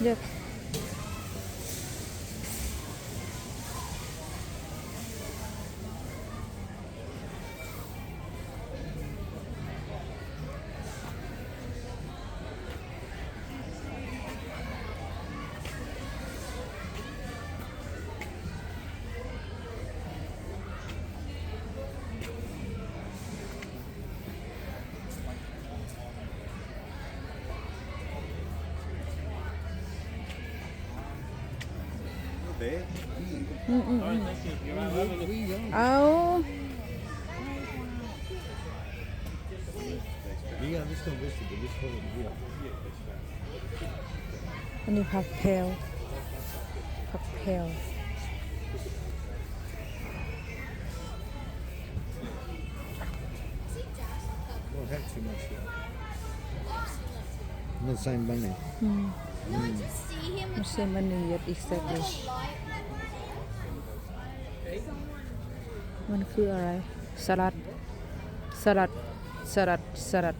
Yes. bed. Mm -mm -mm. Oh. and you học theo Học theo Don't have too much. Not the same money. Mm. No, I just see him ไม่ใช่มันนี่ยัดอีกสักเลย like มันคืออะไร สลัด สลัด สลัด สลัด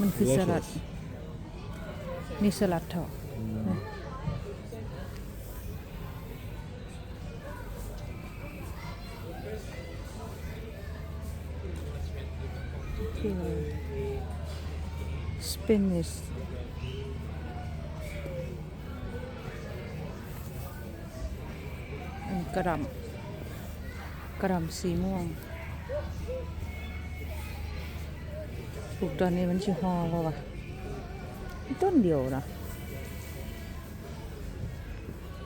มันคือสลัด Delicious. นี่สลัดเถอะที่อะไรสปินิส กระหลำกระหลำสีม่วงปลูกตอนนี้มันชื่อฮอป่าวะต้นเดียวนะ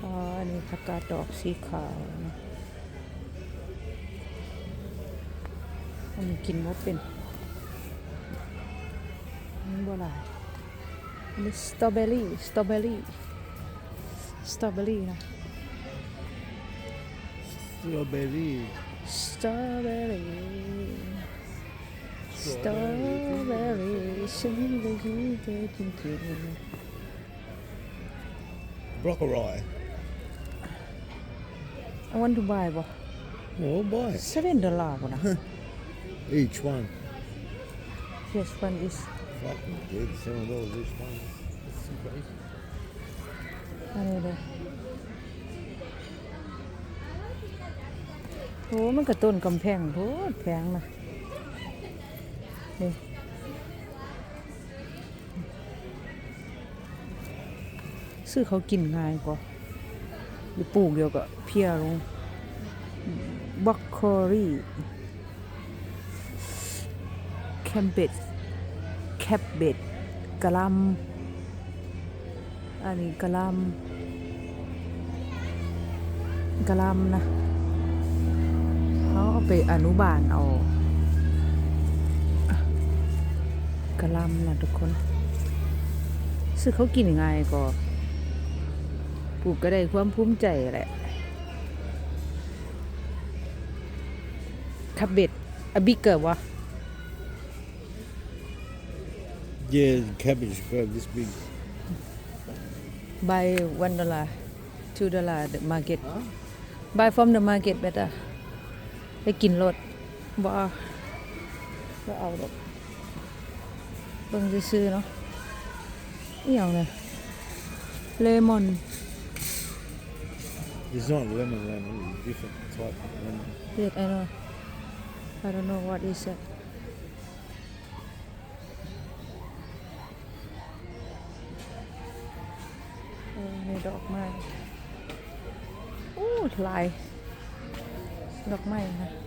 อ๋ออันนี้ผักกาดดอกสีขาวนะอันนี้กินว่าเป็นนี่บ่หลายอันนี้สตรอเบอรี่สตรอเบอรี่สตรอเบอรี่นะ Strawberry. Strawberry. Strawberry. Broccoli. I want to buy one. Oh boy. Seven dollar. each one. Yes, one is. Fucking good. Seven dollars each one. That's crazy. I don't know. โอ้มันกระต้นกำแพงโพดแพงนะนี่ซื้อเขากินง่ายกว่าหรือปลูกเดียวก็เพียลงบล็อกโครี่แคมเบดแคบเบดกะหลำอันนี้กะหลำกะหลำนะ เขาเอาไปอนุบาลเอากะหลำนะทุกคนซึ่งเขากินยังไงก็ปลูกก็ได้ความภูมิใจแหละคับเบ็ดอบิเกอร์วะ Yeah, cabbage about this big. buy one dollar two dollar the market buy from the market better ไปกินรถบ่เอาบ่เอาดอกเบิ่งซื่อๆเนาะอีหยังเนี่ยเลมอน It's not lemon lemon. It's different type of lemon. yes I know I don't know what is it เออในดอกไม้อู้ลาย ดอกไม้นะ